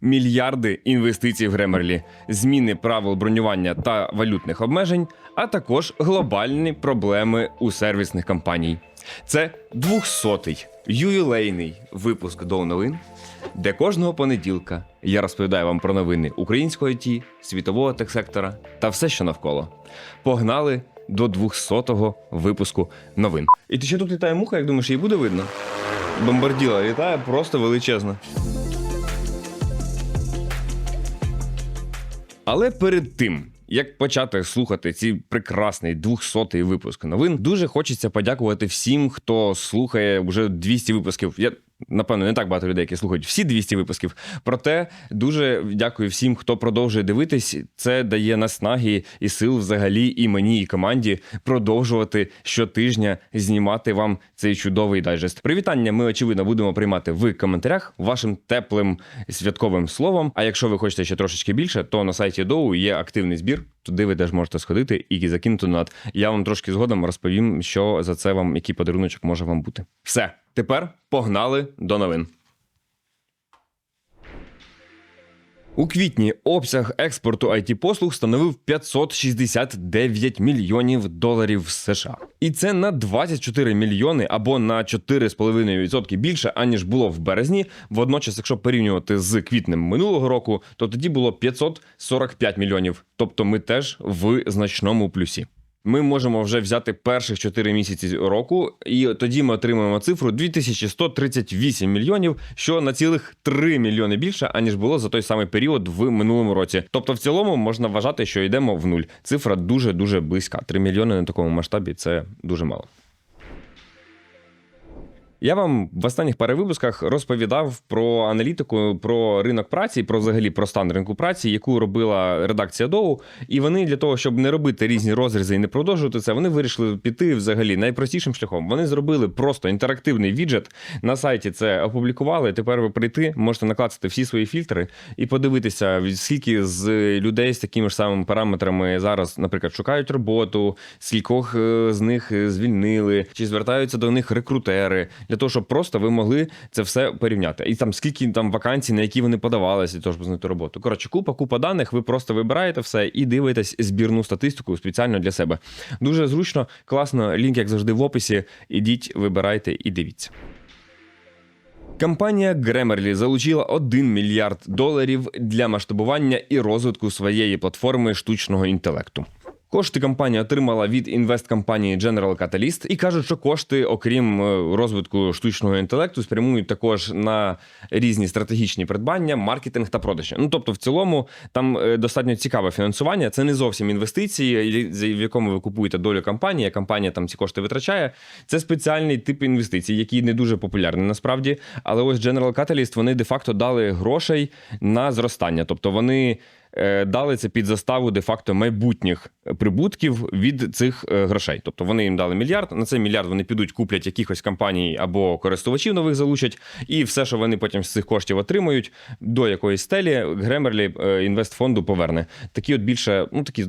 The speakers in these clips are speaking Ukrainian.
мільярди інвестицій в Гремерлі, зміни правил бронювання та валютних обмежень, а також глобальні проблеми у сервісних компаній. Це 200-й ювілейний випуск до новин, де кожного понеділка я розповідаю вам про новини українського ІТ, світового техсектора та все, що навколо. Погнали до 200-го випуску новин. І ти ще тут літає муха, як думаєш, її буде видно? Бомбарділа літає просто величезно. Але перед тим. Як почати слухати ці прекрасний 200-й випуск новин, дуже хочеться подякувати всім, хто слухає вже 200 випусків. Я напевно не так багато людей, які слухають всі 200 випусків. Проте дуже дякую всім, хто продовжує дивитись. Це дає наснаги і сил взагалі і мені, і команді продовжувати щотижня знімати вам цей чудовий дайджест. Привітання ми очевидно будемо приймати в коментарях вашим теплим святковим словом. А якщо ви хочете ще трошечки більше, то на сайті Доу є активний збір. Туди ви теж можете сходити і закинути донат. Я вам трошки згодом розповім, що за це вам, який подаруночок може вам бути. Все, тепер погнали до новин. У квітні обсяг експорту it послуг становив 569 мільйонів доларів США. І це на 24 мільйони або на 4,5% більше, аніж було в березні. Водночас, якщо порівнювати з квітнем минулого року, то тоді було 545 мільйонів. Тобто ми теж в значному плюсі. Ми можемо вже взяти перших 4 місяці року, і тоді ми отримаємо цифру 2138 мільйонів, що на цілих 3 мільйони більше, аніж було за той самий період в минулому році. Тобто, в цілому можна вважати, що йдемо в нуль. Цифра дуже дуже близька. 3 мільйони на такому масштабі це дуже мало. Я вам в останніх пари випусках розповідав про аналітику, про ринок праці, про взагалі про стан ринку праці, яку робила редакція Доу. І вони для того, щоб не робити різні розрізи і не продовжувати це, вони вирішили піти взагалі найпростішим шляхом. Вони зробили просто інтерактивний віджет на сайті. Це опублікували. Тепер ви прийти, можете накласти всі свої фільтри і подивитися, скільки з людей з такими ж самими параметрами зараз, наприклад, шукають роботу, скількох е, з них звільнили, чи звертаються до них рекрутери для того, щоб просто ви могли це все порівняти. І там скільки там вакансій, на які вони подавалися, для того, щоб знайти роботу. Коротше, купа, купа даних. Ви просто вибираєте все і дивитесь збірну статистику спеціально для себе. Дуже зручно, класно. Лінк, як завжди, в описі. Ідіть, вибирайте і дивіться. Компанія Grammarly залучила 1 мільярд доларів для масштабування і розвитку своєї платформи штучного інтелекту. Кошти компанія отримала від інвесткомпанії General Catalyst і кажуть, що кошти, окрім е, розвитку штучного інтелекту, спрямують також на різні стратегічні придбання, маркетинг та продажі. Ну тобто, в цілому там е, достатньо цікаве фінансування. Це не зовсім інвестиції, в якому ви купуєте долю компанії. а Компанія там ці кошти витрачає. Це спеціальний тип інвестицій, який не дуже популярний насправді. Але ось General Catalyst, вони де-факто дали грошей на зростання, тобто вони. Е, Дали це під заставу де-факто майбутніх прибутків від цих е, грошей. Тобто вони їм дали мільярд. На цей мільярд вони підуть, куплять якихось компаній або користувачів нових залучать, і все, що вони потім з цих коштів отримують, до якоїсь стелі Гремерлі е, інвестфонду поверне. Такі от більше, ну такі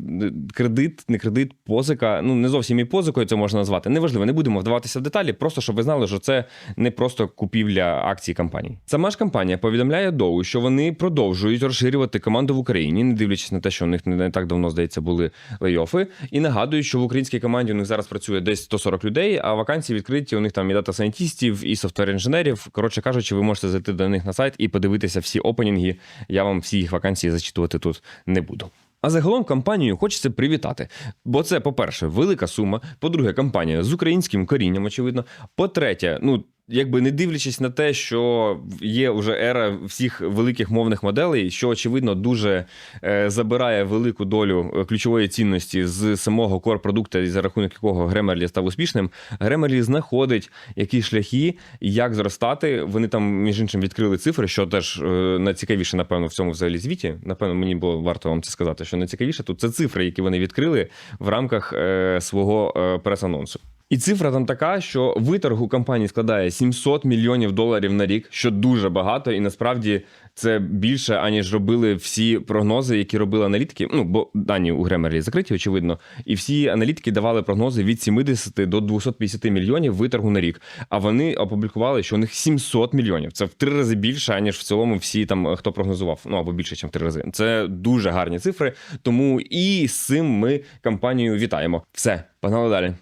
кредит, не кредит, позика. Ну не зовсім і позикою це можна назвати. Неважливо, не будемо вдаватися в деталі, просто щоб ви знали, що це не просто купівля акцій компаній. Сама ж компанія повідомляє Доу, що вони продовжують розширювати команду в Україні, не дивлячись на те, що у них не так давно здається були лейофи. І нагадують, що в українській команді у них зараз працює десь 140 людей, а вакансії відкриті. У них там і дата сайентістів, і софтвер-інженерів. Коротше кажучи, ви можете зайти до них на сайт і подивитися всі опенінги. Я вам всі їх вакансії зачитувати тут не буду. А загалом компанію хочеться привітати. Бо це, по-перше, велика сума. По-друге, компанія з українським корінням, очевидно. По-третє, ну. Якби не дивлячись на те, що є вже ера всіх великих мовних моделей, що очевидно дуже е, забирає велику долю е, ключової цінності з самого кор-продукту, і за рахунок якого Grammarly став успішним. Grammarly знаходить якісь шляхи, як зростати. Вони там, між іншим, відкрили цифри, що теж е, найцікавіше, напевно, в цьому взагалі звіті. Напевно, мені було варто вам це сказати, що найцікавіше тут це цифри, які вони відкрили в рамках свого прес-анонсу. І цифра там така, що виторг у компанії складає 700 мільйонів доларів на рік, що дуже багато, і насправді це більше, аніж робили всі прогнози, які робили аналітики. Ну бо дані у Гремерлі закриті, очевидно. І всі аналітики давали прогнози від 70 до 250 мільйонів виторгу на рік. А вони опублікували, що у них 700 мільйонів. Це в три рази більше, аніж в цілому всі там хто прогнозував. Ну або більше, ніж в три рази. Це дуже гарні цифри. Тому і з цим ми компанію вітаємо. Все, погнали далі.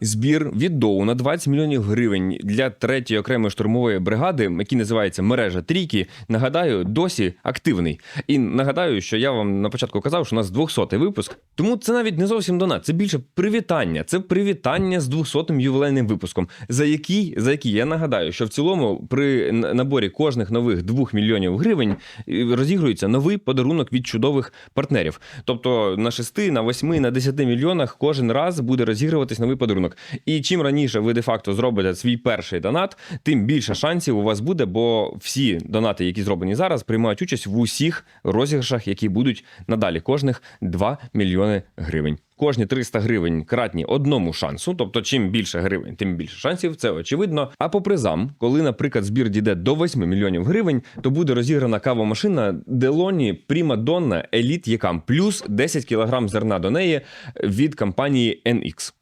Збір від Доу на 20 мільйонів гривень для третьої окремої штурмової бригади, який називається мережа Трійки. Нагадаю, досі активний. І нагадаю, що я вам на початку казав, що у нас 200-й випуск. Тому це навіть не зовсім донат, це більше привітання. Це привітання з 200-м ювілейним випуском, за який за який я нагадаю, що в цілому при наборі кожних нових 2 мільйонів гривень е, розігрується новий подарунок від чудових партнерів. Тобто на 6, на 8, на 10 мільйонах кожен раз буде розігруватись новий подарунок. І чим раніше ви де-факто зробите свій перший донат, тим більше шансів у вас буде, бо всі донати, які зроблені зараз, приймають участь в усіх розіграшах, які будуть надалі. Кожних 2 мільйони гривень. Кожні 300 гривень кратні одному шансу, тобто чим більше гривень, тим більше шансів, це очевидно. А по призам, коли, наприклад, збір дійде до 8 мільйонів гривень, то буде розіграна кавомашина Делоні Donna Elite Yecam плюс 10 кг зерна до неї від компанії NX.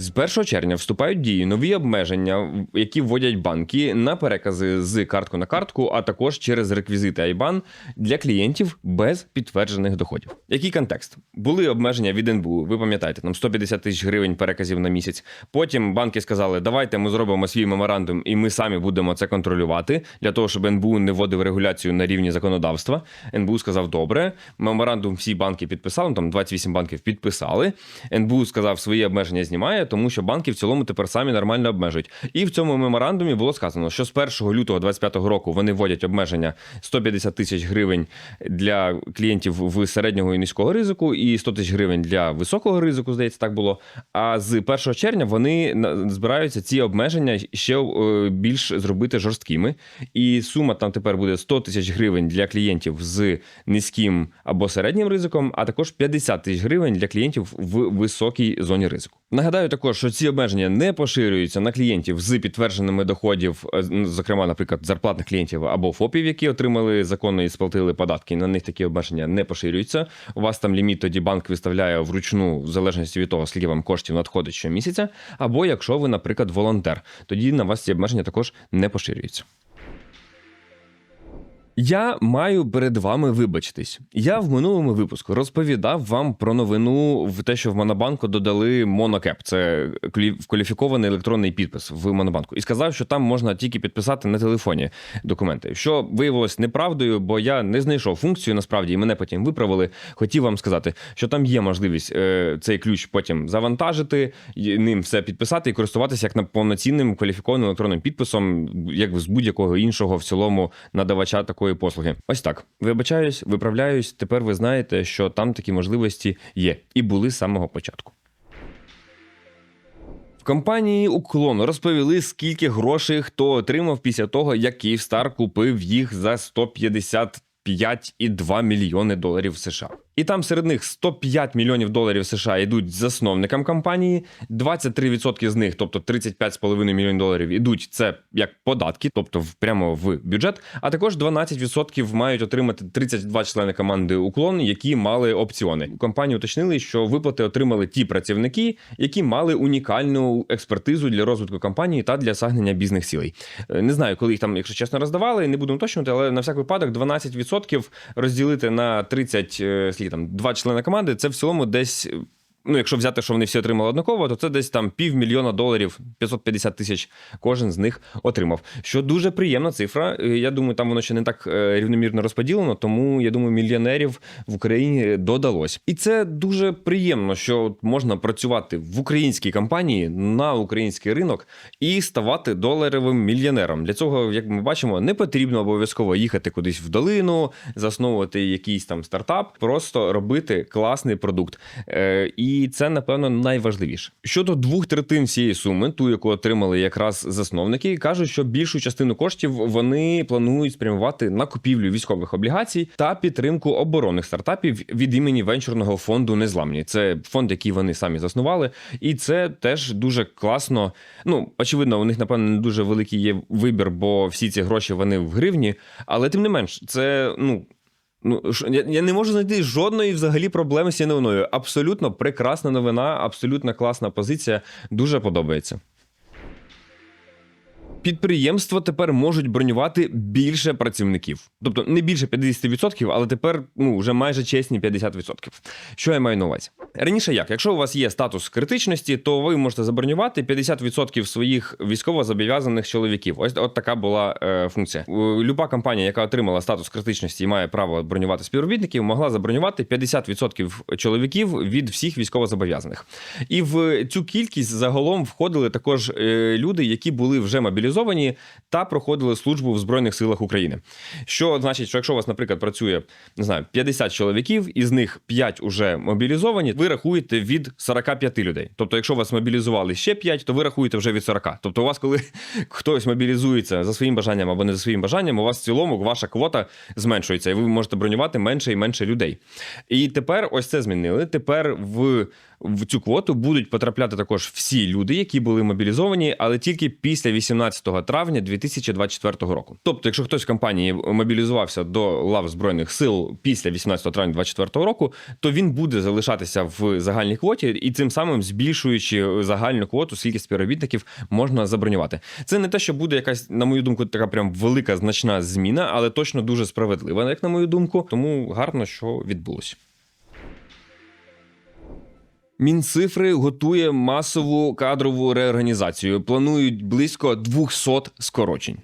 З 1 червня вступають в дію нові обмеження, які вводять банки на перекази з картку на картку, а також через реквізити IBAN для клієнтів без підтверджених доходів. Який контекст? Були обмеження від НБУ. Ви пам'ятаєте, там 150 тисяч гривень переказів на місяць. Потім банки сказали, давайте ми зробимо свій меморандум, і ми самі будемо це контролювати для того, щоб НБУ не вводив регуляцію на рівні законодавства. НБУ сказав, добре. Меморандум всі банки підписали, ну, там 28 банків підписали. НБУ сказав, свої обмеження знімає, тому що банки в цілому тепер самі нормально обмежують. І в цьому меморандумі було сказано, що з 1 лютого 2025 року вони вводять обмеження 150 тисяч гривень для клієнтів в середнього і низького ризику, і 100 тисяч гривень для високого ризику, здається, так було. А з 1 червня вони збираються ці обмеження ще е, більш зробити жорсткими. І сума там тепер буде 100 тисяч гривень для клієнтів з низьким або середнім ризиком, а також 50 тисяч гривень для клієнтів в високій зоні ризику. Нагадаю також, що ці обмеження не поширюються на клієнтів з підтвердженими доходів, е, ну, зокрема, наприклад, зарплатних клієнтів або ФОПів, які отримали законно і сплатили податки. На них такі обмеження не поширюються. У вас там ліміт тоді банк виставляє вручну, в залежності від того, скільки вам коштів надходить щомісяця, або якщо ви, наприклад, волонтер, тоді на вас ці обмеження також не поширюються. Я маю перед вами вибачитись. Я в минулому випуску розповідав вам про новину в те, що в Монобанку додали Монокеп. Це квалі- кваліфікований електронний підпис в Монобанку, і сказав, що там можна тільки підписати на телефоні документи. Що виявилось неправдою, бо я не знайшов функцію насправді, і мене потім виправили. Хотів вам сказати, що там є можливість е, цей ключ потім завантажити, ним все підписати і користуватися як на повноцінним кваліфікованим електронним підписом, як з будь-якого іншого в цілому надавача такої послуги. Ось так. Вибачаюсь, виправляюсь. Тепер ви знаєте, що там такі можливості є і були з самого початку. В компанії Уклон розповіли, скільки грошей хто отримав після того, як Київстар купив їх за 155,2 мільйони доларів США. І там серед них 105 мільйонів доларів США йдуть засновникам компанії, 23% з них, тобто 35,5 мільйонів доларів, ідуть це як податки, тобто в- прямо в бюджет. А також 12% мають отримати 32 члени команди Уклон, які мали опціони. Компанії уточнили, що виплати отримали ті працівники, які мали унікальну експертизу для розвитку компанії та для сагнення бізнес-цілей. Е, Не знаю, коли їх там, якщо чесно, роздавали, не буду уточнювати, але на всяк випадок 12% розділити на 30, скільки там, два члени команди, це в цілому десь. Ну, якщо взяти, що вони всі отримали однаково, то це десь там півмільйона доларів, 550 тисяч кожен з них отримав. Що дуже приємна цифра. Е, Я думаю, там воно ще не так е, рівномірно розподілено, тому я думаю, мільйонерів в Україні додалось. І це дуже приємно, що можна працювати в українській компанії на український ринок і ставати доларовим мільйонером. Для цього, як ми бачимо, не потрібно обов'язково їхати кудись в долину, засновувати якийсь там стартап, просто робити класний продукт. Е, І і це напевно найважливіше. Щодо двох третин всієї суми, ту, яку отримали якраз засновники, кажуть, що більшу частину коштів вони планують спрямувати на купівлю військових облігацій та підтримку оборонних стартапів від імені венчурного фонду Незламні. Це фонд, який вони самі заснували, і це теж дуже класно. Ну очевидно, у них напевно не дуже великий є вибір, бо всі ці гроші вони в гривні. Але тим не менш, це ну. Ну, я, я не можу знайти жодної взагалі проблеми з цією новиною. Абсолютно прекрасна новина, абсолютно класна позиція. Дуже подобається. Підприємства тепер можуть бронювати більше працівників, тобто не більше 50%, але тепер ну вже майже чесні 50%. Що я маю на увазі? Раніше як, якщо у вас є статус критичності, то ви можете забронювати 50% своїх військовозобов'язаних чоловіків. Ось от така була е, функція. Е, Люба компанія, яка отримала статус критичності і має право бронювати співробітників, могла забронювати 50% чоловіків від всіх військовозобов'язаних. І в цю кількість загалом входили також е, люди, які були вже мобілізовані та проходили службу в Збройних силах України. Що значить, що якщо у вас, наприклад, працює не знаю, 50 чоловіків, із них 5 уже мобілізовані, ви рахуєте від 45 людей. Тобто, якщо вас мобілізували ще 5, то ви рахуєте вже від 40. Тобто, у вас, коли хтось мобілізується за своїм бажанням або не за своїм бажанням, у вас в цілому ваша квота зменшується, і ви можете бронювати менше і менше людей. І тепер ось це змінили. Тепер в в цю квоту будуть потрапляти також всі люди, які були мобілізовані, але тільки після 18 травня 2024 року. Тобто, якщо хтось в компанії мобілізувався до лав збройних сил після 18 травня 2024 року, то він буде залишатися в загальній квоті і цим самим збільшуючи загальну квоту, скільки співробітників можна забронювати. Це не те, що буде якась, на мою думку, така прям велика значна зміна, але точно дуже справедлива, як на мою думку. Тому гарно, що відбулося. Мінцифри готує масову кадрову реорганізацію. Планують близько 200 скорочень.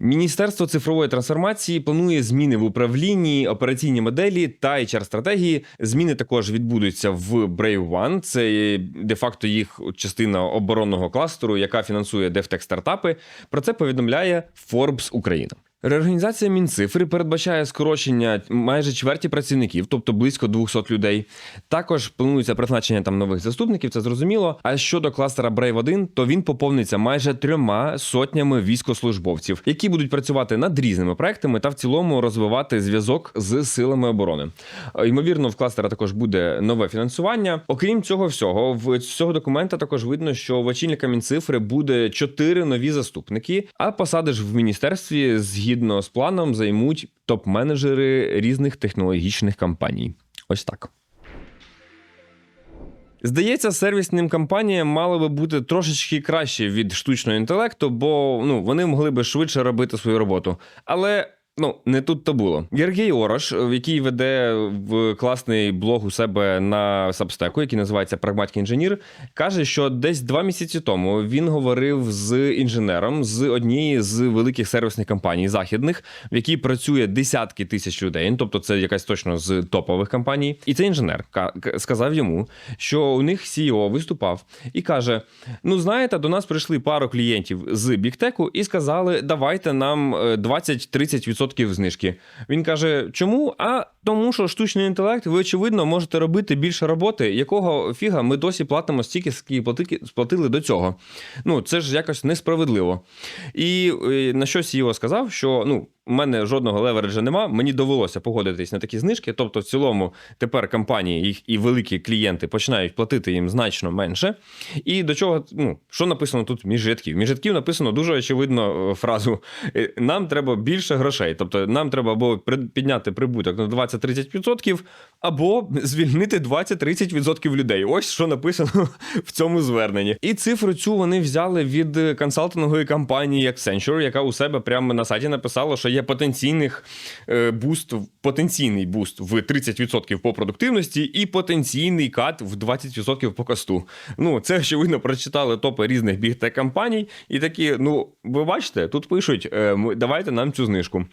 Міністерство цифрової трансформації планує зміни в управлінні, операційній моделі та hr стратегії. Зміни також відбудуться в Brave One. Це де-факто їх частина оборонного кластеру, яка фінансує DevTech стартапи. Про це повідомляє Forbes Україна. Реорганізація Мінцифри передбачає скорочення майже чверті працівників, тобто близько 200 людей. Також планується призначення там нових заступників, це зрозуміло. А щодо кластера Brave 1, то він поповниться майже трьома сотнями військослужбовців, які будуть працювати над різними проектами та в цілому розвивати зв'язок з силами оборони. Е, Ймовірно, в кластера також буде нове фінансування. Окрім цього всього, в цього документа також видно, що в очільника Мінцифри буде чотири нові заступники, а посади ж в міністерстві згідно з планом займуть топ-менеджери різних технологічних компаній. Ось так. Здається, сервісним компаніям мало би бути трошечки краще від штучного інтелекту, бо ну вони могли би швидше робити свою роботу. Але Ну не тут то було. Єргей Орош, е, який веде в класний блог у себе на сабстеку, який називається Прагматик інженір, каже, що десь два місяці тому він говорив з інженером з однієї з великих сервісних компаній західних, в якій працює десятки тисяч людей. Ну, тобто, це якась точно з топових компаній. І цей інженер сказав йому, що у них CEO виступав і каже: Ну, знаєте, до нас прийшли пару клієнтів з Біктеку і сказали, давайте нам е, 20-30% 10% знижки. Він каже, чому? А тому, що штучний інтелект, ви очевидно, можете робити більше роботи, якого фіга ми досі платимо стільки, скільки сплатили до цього. Ну це ж якось несправедливо. І е, на щось його сказав, що ну. У мене жодного левереджа нема. Мені довелося погодитись на такі знижки. Тобто, в цілому, тепер компанії їх і великі клієнти починають платити їм значно менше. І до чого, ну що написано тут між рядків? Між рядків написано дуже очевидно е, фразу: е, нам треба більше грошей. Тобто, нам треба або підняти прибуток на 20-30%, або звільнити 20-30% людей. Ось що написано в цьому зверненні. І цифру цю вони взяли від консалтингової компанії Accenture, яка у себе прямо на сайті написала, що є потенційних е, буст, потенційний буст в 30% по продуктивності і потенційний кат в 20% по косту. Ну, це очевидно прочитали топи різних бігтек компаній, і такі, ну, ви бачите, тут пишуть: е, давайте нам цю знижку.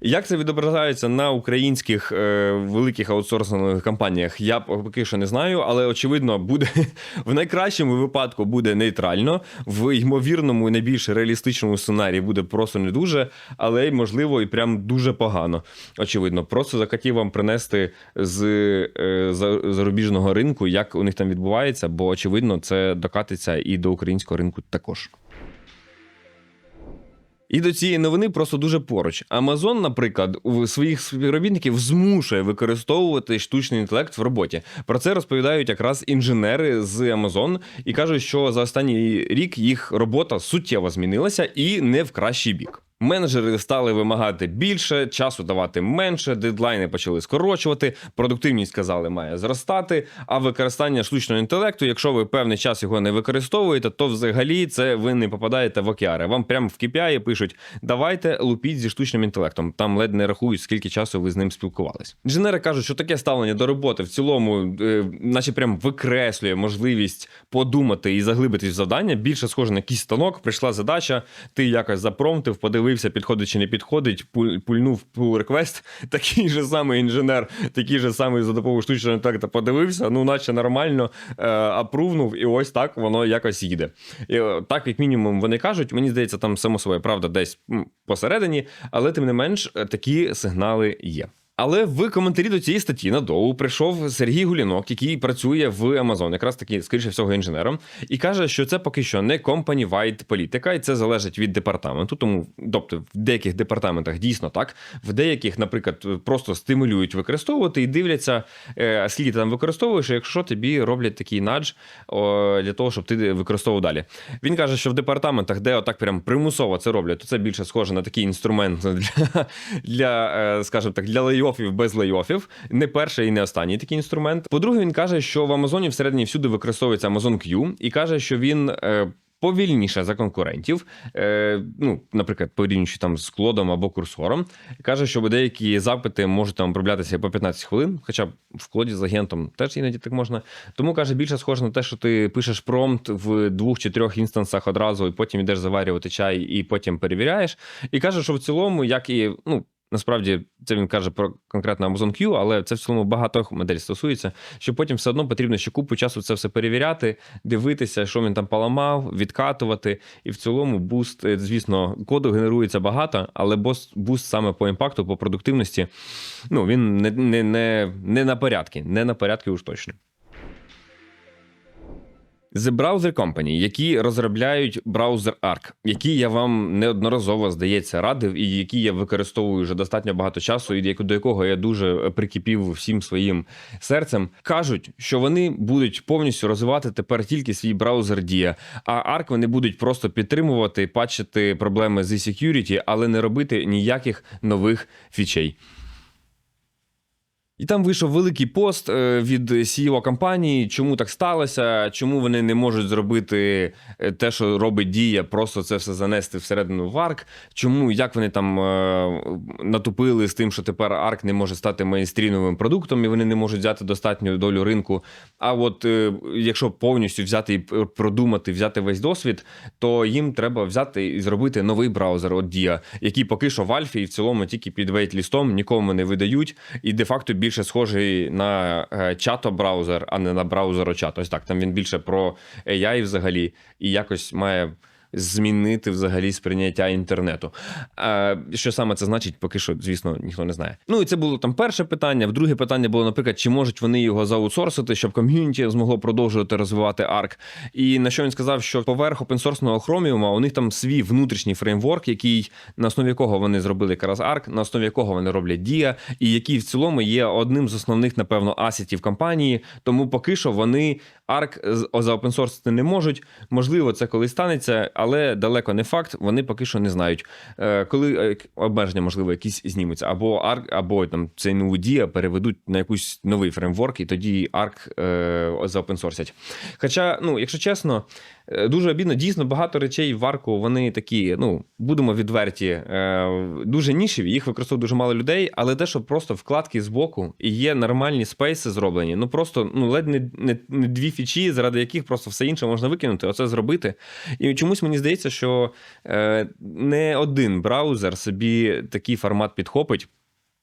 Як це відображається на українських е, великих аутсорсингових компаніях, я поки що не знаю, але очевидно, буде в найкращому випадку буде нейтрально, в ймовірному і найбільш реалістичному сценарії буде просто не дуже, але й можливо неможливо і прям дуже погано. Очевидно, просто захотів вам принести з е, за- зарубіжного ринку, як у них там відбувається, бо очевидно, це докатиться і до українського ринку також. І до цієї новини просто дуже поруч. Амазон, наприклад, у своїх співробітників змушує використовувати штучний інтелект в роботі. Про це розповідають якраз інженери з Amazon і кажуть, що за останній рік їх робота суттєво змінилася і не в кращий бік. Менеджери стали вимагати більше, часу давати менше, дедлайни почали скорочувати, продуктивність казали має зростати. А використання штучного інтелекту, якщо ви певний час його не використовуєте, то взагалі це ви не попадаєте в океари. Вам прямо в KPI пишуть: давайте лупіть зі штучним інтелектом. Там ледь не рахують, скільки часу ви з ним спілкувались. Інженери кажуть, що таке ставлення до роботи в цілому, е, наче прям викреслює можливість подумати і заглибитись в завдання. Більше схоже на якийсь станок. Прийшла задача, ти якось запромтив, подивився, підходить чи не підходить, пуль- пульнув pull request. Такий же самий інженер, такий же самий за допомогою штучного інтелекту подивився, ну наче нормально е, апрувнув, і ось так воно якось їде. І, е, так, як мінімум, вони кажуть, мені здається, там само своє правда десь посередині, але тим не менш такі сигнали є. Але в коментарі до цієї статті на доу прийшов Сергій Гулінок, який працює в Amazon, якраз таки, скоріше всього, інженером, і каже, що це поки що не company-wide політика, і це залежить від департаменту. Тому, тобто, в деяких департаментах дійсно так, в деяких, наприклад, просто стимулюють використовувати і дивляться, е, скільки ти там використовуєш, якщо тобі роблять такий надж для того, щоб ти використовував далі. Він каже, що в департаментах, де отак прям примусово це роблять, то це більше схоже на такий інструмент для, для е, скажімо так, для лейофів без лейофів. Не перший і не останній такий інструмент. По-друге, він каже, що в Амазоні всередині всюди використовується Amazon Q, і каже, що він. е, Повільніше за конкурентів, е, ну, наприклад, порівнюючи там з клодом або курсором, каже, що деякі запити можуть там оброблятися по 15 хвилин, хоча в клоді з агентом теж іноді так можна. Тому каже, більше схоже на те, що ти пишеш промпт в двох чи трьох інстансах одразу, і потім йдеш заварювати чай, і потім перевіряєш. І каже, що в цілому, як і ну. Насправді це він каже про конкретно Amazon Q, але це в цілому багатьох моделей стосується, що потім все одно потрібно ще купу часу це все перевіряти, дивитися, що він там поламав, відкатувати. І в цілому буст, е, звісно, коду генерується багато, але буст саме по імпакту, по продуктивності, ну він не, не, не, не на порядки, не на порядки уж точно. The Browser Company, які розробляють браузер Arc, який я вам неодноразово здається радив, і який я використовую вже достатньо багато часу, і до якого я дуже прикипів всім своїм серцем, кажуть, що вони будуть повністю розвивати тепер тільки свій браузер Dia, а Arc вони будуть просто підтримувати, патчити проблеми з security, але не робити ніяких нових фічей. І там вийшов великий пост е, від CEO компанії, чому так сталося, чому вони не можуть зробити е, те, що робить Дія, просто це все занести всередину в ARC, чому як вони там е, натупили з тим, що тепер ARC не може стати мейнстрімовим продуктом, і вони не можуть взяти достатню долю ринку. А от якщо повністю взяти і продумати, взяти весь досвід, то їм треба взяти і зробити новий браузер от Dia, який поки що в Альфі і в цілому тільки під вейт-лістом нікому не видають, і де-факто більше схожий на е, чато-браузер, а не на браузер чат. Ось так. Там він більше про AI взагалі і якось має. Змінити взагалі сприйняття інтернету. А, що саме це значить, поки що, звісно, ніхто не знає. Ну і це було там перше питання. Друге питання було, наприклад, чи можуть вони його заутсорсити, щоб ком'юніті змогло продовжувати розвивати ARC. І на що він сказав, що поверх опенсорсного Chromium у них там свій внутрішній фреймворк, який на основі якого вони зробили якраз ARC, на основі якого вони роблять Dia, і який в цілому є одним з основних, напевно, асетів компанії. Тому поки що вони ARC заопенсорсити не можуть. Можливо, це колись станеться, але далеко не факт. Вони поки що не знають. Е, Коли е, обмеження, можливо, якісь знімуться, або ARC, або там цей нову дія переведуть на якийсь новий фреймворк, і тоді ARC е, заопенсорсять. Хоча, ну, якщо чесно, дуже обідно, дійсно багато речей в арку вони такі, ну, будемо відверті, е, дуже нішеві, їх використовує дуже мало людей, але те, що просто вкладки з боку і є нормальні спейси зроблені, ну просто ну, ледь не, не, не дві фічі, заради яких просто все інше можна викинути, оце зробити. І чомусь мені здається, що е, не один браузер собі такий формат підхопить.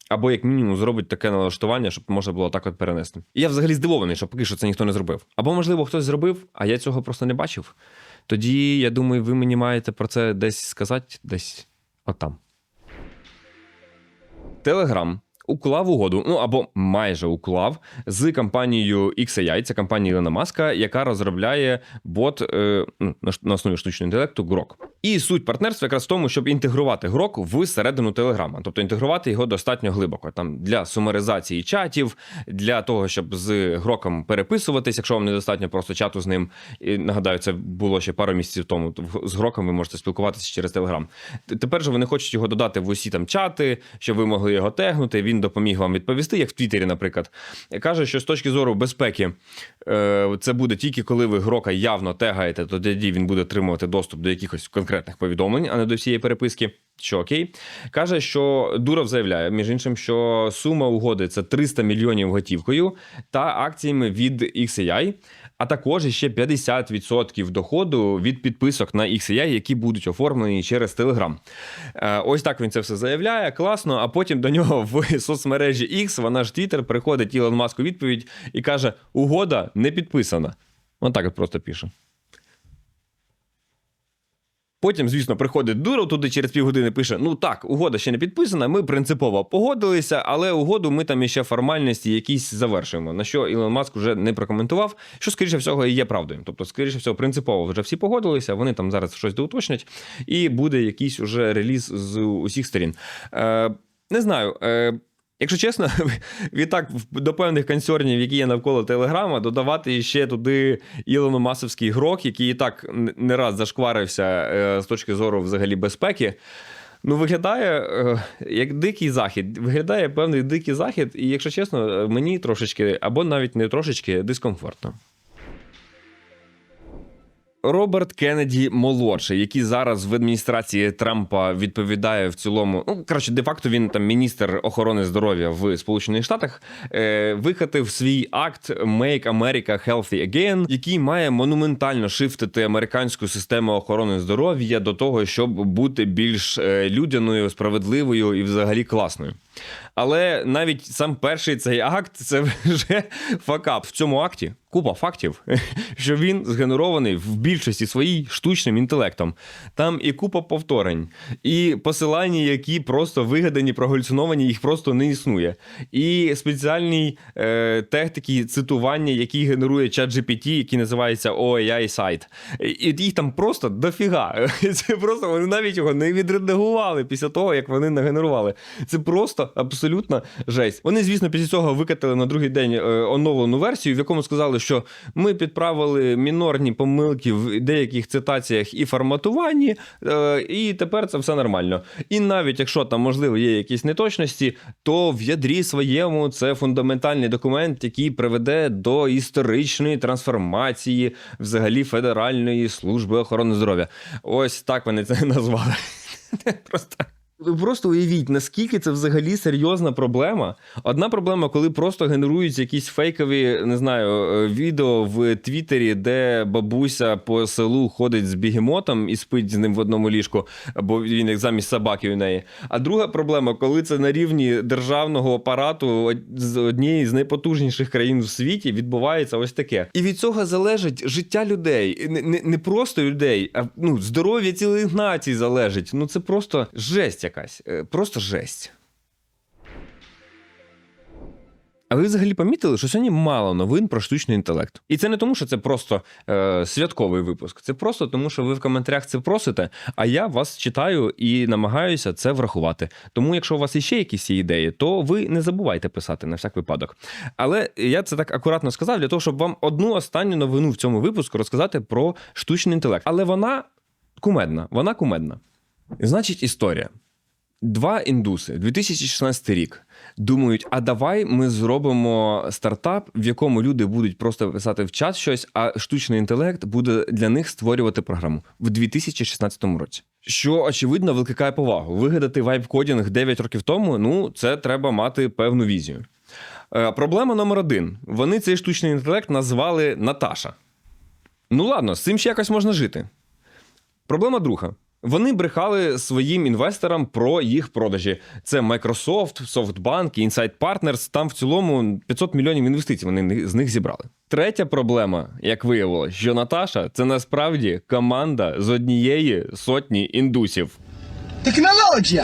Або як мінімум зробить таке налаштування, щоб можна було так от перенести. І я взагалі здивований, що поки що це ніхто не зробив. Або, можливо, хтось зробив, а я цього просто не бачив. Тоді я думаю, ви мені маєте про це десь сказати, десь отам. Telegram уклав угоду, ну або майже уклав з компанією XAI, це компанія Ілона Маска, яка розробляє бот е, ну, на основі штучного інтелекту Grok. І суть партнерства якраз в тому, щоб інтегрувати Grok в середину Телеграма, тобто інтегрувати його достатньо глибоко. Там для сумаризації чатів, для того, щоб з Гроком переписуватись, якщо вам недостатньо просто чату з ним. І нагадаю, це було ще пару місяців тому. З Гроком ви можете спілкуватися через Телеграм. Тепер же вони хочуть його додати в усі там чати, щоб ви могли його тегнути. Він допоміг вам відповісти, як в Твіттері, наприклад. Каже, що з точки зору безпеки е, це буде тільки коли ви Грока явно тегаєте, то тоді він буде отримувати доступ до якихось конкретних повідомлень, а не до всієї переписки. Що окей, каже, що Дуров заявляє, між іншим, що сума угоди це 300 мільйонів готівкою та акціями від XAI, а також ще 50% доходу від підписок на XAI, які будуть оформлені через Telegram. Е, Ось так він це все заявляє. Класно. А потім до нього в соцмережі X, вона ж Twitter, приходить Ілон Маск у відповідь і каже: угода не підписана. Отак так от просто пише. Потім, звісно, приходить Дуров туди через півгодини пише: Ну так, угода ще не підписана. Ми принципово погодилися, але угоду ми там іще формальності якісь завершуємо. На що Ілон Маск вже не прокоментував, що скоріше всього і є правдою. Тобто, скоріше всього, принципово вже всі погодилися. Вони там зараз щось доуточнять, і буде якийсь уже реліз з усіх сторін. Е, не знаю. Е, Якщо чесно, відтак до певних консернів, які є навколо Телеграма, додавати ще туди Ілону Масовський грок, який і так не раз зашкварився е, з точки зору взагалі безпеки. Ну, виглядає е, як дикий захід. Виглядає певний дикий захід, і, якщо чесно, е, мені трошечки, або навіть не трошечки, дискомфортно. Роберт Кеннеді молодший, який зараз в адміністрації Трампа відповідає в цілому. Ну коротше, де-факто він там міністр охорони здоров'я в Сполучених Штатах, е, вихотив свій акт Make America Healthy Again, який має монументально шифтити американську систему охорони здоров'я до того, щоб бути більш е, людяною, справедливою і взагалі класною. Але навіть сам перший цей акт це вже факап. В цьому акті купа фактів, що він згенерований в більшості своїй штучним інтелектом. Там і купа повторень, і посилання, які просто вигадані, прогалюциновані, їх просто не існує. І спеціальний е, тех такий цитування, який генерує чат GPT, який називається OAI сайт. І їх там просто дофіга. Це просто вони навіть його не відредагували після того, як вони нагенерували. Це просто абсолютно жесть. Вони, звісно, після цього викатили на другий день е, оновлену версію, в якому сказали, ми підправили мінорні помилки в деяких цитаціях і форматуванні, е, і тепер це все нормально. І навіть якщо там можливо є якісь неточності, то в ядрі своєму це фундаментальний документ, який приведе до історичної трансформації взагалі Федеральної служби охорони здоров'я. Ось так вони це назвали. Просто. Просто уявіть, наскільки це взагалі серйозна проблема. Одна проблема, коли просто генеруються якісь фейкові, не знаю, е, відео в Твіттері, де бабуся по селу ходить з бігемотом і спить з ним в одному ліжку, бо він як замість собаки у неї. А друга проблема, коли це на рівні державного апарату з однієї з найпотужніших країн в світі відбувається ось таке. І від цього залежить життя людей, не, не, не просто людей, а ну, здоров'я цілих націй залежить. Ну це просто жесть якась. Е, Просто жесть. А ви взагалі помітили, що сьогодні мало новин про штучний інтелект. І це не тому, що це просто е, святковий випуск. Це просто тому, що ви в коментарях це просите, а я вас читаю і намагаюся це врахувати. Тому, якщо у вас іще якісь ідеї, то ви не забувайте писати на всяк випадок. Але я це так акуратно сказав для того, щоб вам одну останню новину в цьому випуску розказати про штучний інтелект. Але вона кумедна. Вона кумедна. Значить, історія. Два індуси, 2016 рік, думають: а давай ми зробимо стартап, в якому люди будуть просто писати в чат щось, а штучний інтелект буде для них створювати програму в 2016 році. Що очевидно викликає повагу. Вигадати вайб-кодінг 9 років тому. Ну, це треба мати певну візію. Е, проблема номер один: вони цей штучний інтелект назвали Наташа. Ну ладно, з цим ще якось можна жити. Проблема друга. Вони брехали своїм інвесторам про їх продажі. Це Microsoft, SoftBank, Insight Partners. Там в цілому 500 мільйонів інвестицій вони з них зібрали. Третя проблема, як виявилося, що Наташа це насправді команда з однієї сотні індусів. Технологія.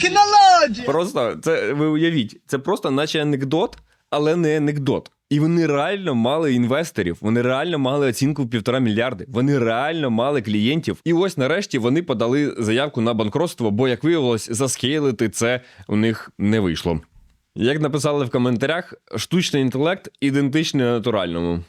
Технологія! Просто це ви уявіть, це просто наче анекдот, але не анекдот. І вони реально мали інвесторів, вони реально мали оцінку в півтора мільярди. Вони реально мали клієнтів. І ось нарешті вони подали заявку на банкротство, бо, як виявилось, заскейлити це у них не вийшло. Як написали в коментарях, штучний інтелект ідентичний натуральному.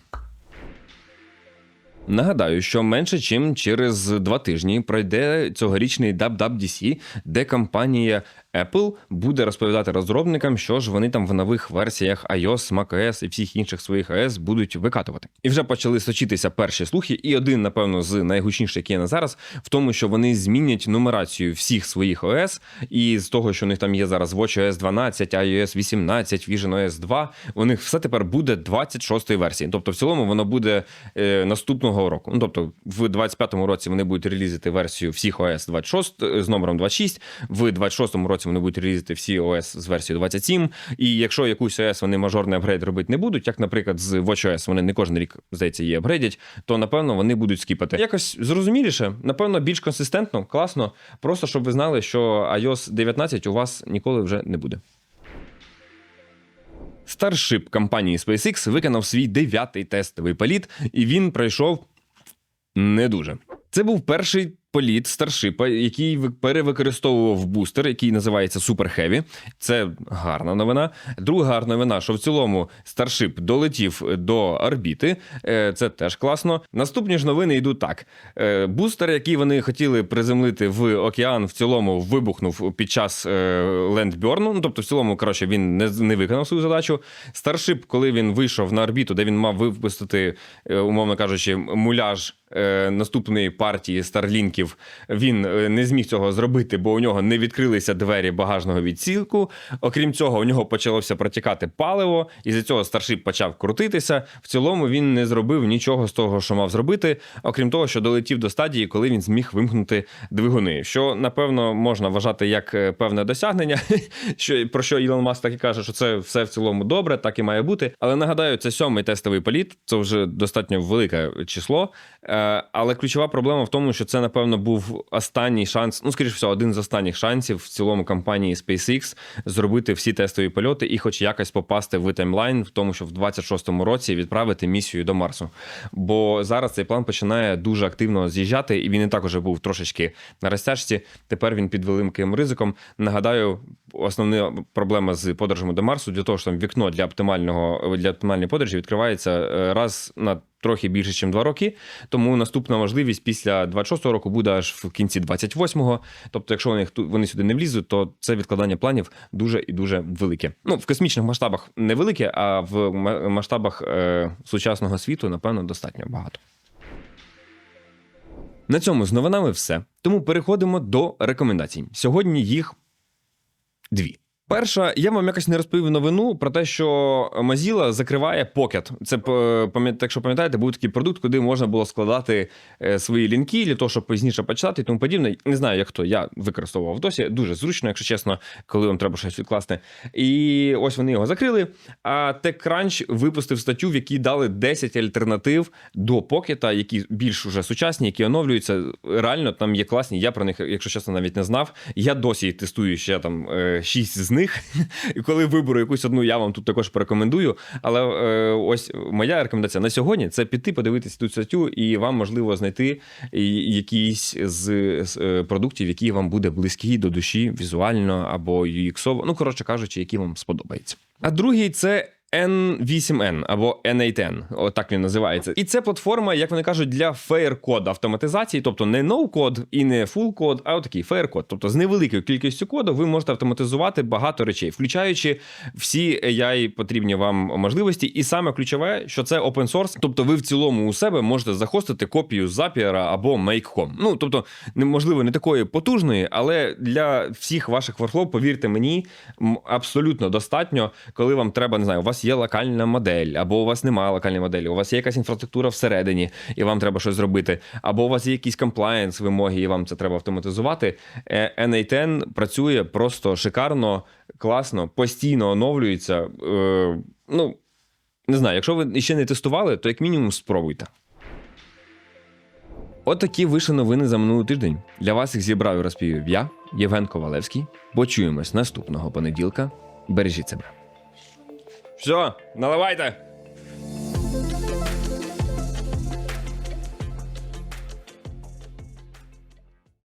Нагадаю, що менше чим через два тижні пройде цьогорічний WWDC, де компанія Apple буде розповідати розробникам, що ж вони там в нових версіях iOS, macOS і всіх інших своїх OS будуть викатувати. І вже почали сочитися перші слухи, і один, напевно, з найгучніших, який є на зараз, в тому, що вони змінять нумерацію всіх своїх OS, і з того, що у них там є зараз WatchOS 12, iOS 18, VisionOS 2, у них все тепер буде 26-ї версії. Тобто, в цілому воно буде е, наступного року. Ну тобто, в 25-му році вони будуть релізити версію всіх OS 26 е, з номером 26, в 26-му році вони будуть релізити всі OS з версією 27. І якщо якусь OS вони мажорний апгрейд робити не будуть, як, наприклад, з WatchOS вони не кожен рік, здається, її апгрейдять, то напевно вони будуть скіпати. Якось зрозуміліше, напевно, більш консистентно, класно. Просто щоб ви знали, що iOS 19 у вас ніколи вже не буде. Старшип компанії SpaceX виконав свій дев'ятий тестовий політ, і він пройшов не дуже. Це був перший політ старшипа, який ви- перевикористовував бустер, який називається Super Heavy. Це гарна новина. Друга гарна новина, що в цілому старшип долетів до орбіти. Е, Це теж класно. Наступні ж новини йдуть так: Е, бустер, який вони хотіли приземлити в океан, в цілому вибухнув під час е, лендбьорну. Ну тобто, в цілому, коротше, він не, не виконав свою задачу. Старшип, коли він вийшов на орбіту, де він мав випустити, умовно кажучи, муляж е, наступної партії старлінків, він е, не зміг цього зробити, бо у нього не відкрилися двері багажного відсілку. Окрім цього, у нього почалося протікати паливо, і з цього старшип почав крутитися. В цілому він не зробив нічого з того, що мав зробити, окрім того, що долетів до стадії, коли він зміг вимкнути двигуни. Що напевно можна вважати як е, певне досягнення, що про що Ілон Маск так і каже, що це все в цілому добре, так і має бути. Але нагадаю, це сьомий тестовий політ, це вже достатньо велике число. Е, Але ключова проблема в тому, що це, напевно, був останній шанс, ну, скоріш всього, один з останніх шансів в цілому компанії SpaceX зробити всі тестові польоти і хоч якось попасти в таймлайн, в тому, що в 26-му році відправити місію до Марсу. Бо зараз цей план починає дуже активно з'їжджати, і він і так уже був трошечки на розтяжці. Тепер він під великим ризиком. Нагадаю, основна проблема з подорожами до Марсу для того, що там вікно для оптимального для оптимальної подорожі відкривається е, раз на трохи більше, ніж два роки. Тому наступна можливість після 26-го року буде аж в кінці 28-го. Тобто, якщо вони, вони сюди не влізуть, то це відкладання планів дуже і дуже велике. Ну, в космічних масштабах невелике, а в масштабах е, сучасного світу, напевно, достатньо багато. На цьому з новинами все. Тому переходимо до рекомендацій. Сьогодні їх дві. Перша, я вам якось не розповів новину про те, що Mozilla закриває Pocket. Це п- пам'ят- якщо пам'ятаєте, був такий продукт, куди можна було складати е, свої лінки для того, щоб пізніше почитати і тому подібне. Не знаю, як хто. Я використовував досі. Дуже зручно, якщо чесно, коли вам треба щось відкласти. І ось вони його закрили. А TechCrunch випустив статтю, в якій дали 10 альтернатив до Pocket, які більш уже сучасні, які оновлюються. Реально там є класні. Я про них, якщо чесно, навіть не знав. Я досі тестую ще там 6 з них. І коли виберу якусь одну, я вам тут також порекомендую. Але е, ось моя рекомендація на сьогодні це піти подивитися ту статтю, і вам можливо знайти якийсь з, з е, продуктів, який вам буде близький до душі візуально або UX, ну коротше кажучи, які вам сподобається. А другий це. N8N або N8N, отак він називається. І це платформа, як вони кажуть, для fair код автоматизації, тобто не no-код і не full код, а отакий fair код. Тобто з невеликою кількістю коду ви можете автоматизувати багато речей, включаючи всі AI потрібні вам можливості. І саме ключове, що це open source, тобто ви в цілому у себе можете захостити копію Zapier або Make.com. Ну тобто, неможливо не такої потужної, але для всіх ваших workflow, повірте мені, абсолютно достатньо, коли вам треба, не знаю, у вас є локальна модель, або у вас немає локальної моделі, у вас є якась інфраструктура всередині, і вам треба щось зробити, або у вас є якісь комплаєнс вимоги, і вам це треба автоматизувати. Е, N8N працює просто шикарно, класно, постійно оновлюється. Е, ну, не знаю, якщо ви ще не тестували, то як мінімум спробуйте. От такі вийшли новини за минулий тиждень. Для вас їх зібрав і розповів я, Євген Ковалевський. Почуємось наступного понеділка. Бережіть себе. Все, наливайте!